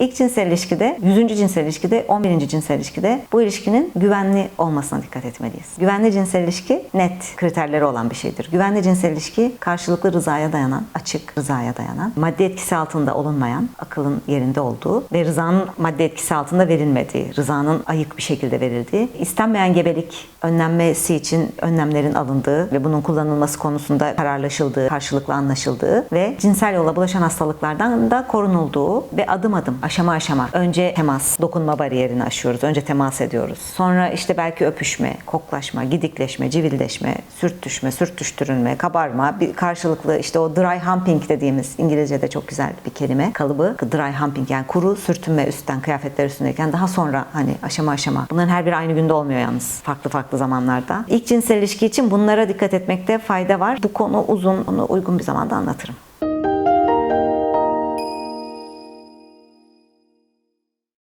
İlk cinsel ilişkide, 100. cinsel ilişkide, 11. cinsel ilişkide bu ilişkinin güvenli olmasına dikkat etmeliyiz. Güvenli cinsel ilişki net kriterleri olan bir şeydir. Güvenli cinsel ilişki karşılıklı rızaya dayanan, açık rızaya dayanan, maddi etkisi altında olunmayan, akılın yerinde olduğu ve rızanın maddi etkisi altında verilmediği, rızanın ayık bir şekilde verildiği, istenmeyen gebelik önlenmesi için önlemlerin alındığı ve bunun kullanılması konusunda kararlaşıldığı, karşılıklı anlaşıldığı ve cinsel yolla bulaşan hastalıklardan da korunulduğu ve adım adım, aşama aşama önce temas, dokunma bariyerini aşıyoruz. Önce temas ediyoruz. Sonra işte belki öpüşme, koklaşma, gidikleşme, civildeşme, sürtüşme, sürtüştürülme, kabarma, bir karşılıklı işte o dry humping dediğimiz İngilizce'de çok güzel bir kelime kalıbı. Dry humping yani kuru sürtünme üstten kıyafetler üstündeyken daha sonra hani aşama aşama. Bunların her biri aynı günde olmuyor yalnız. Farklı farklı zamanlarda. İlk cinsel ilişki için bunlara dikkat etmekte fayda var. Bu konu uzun. Onu uygun bir zamanda anlatırım.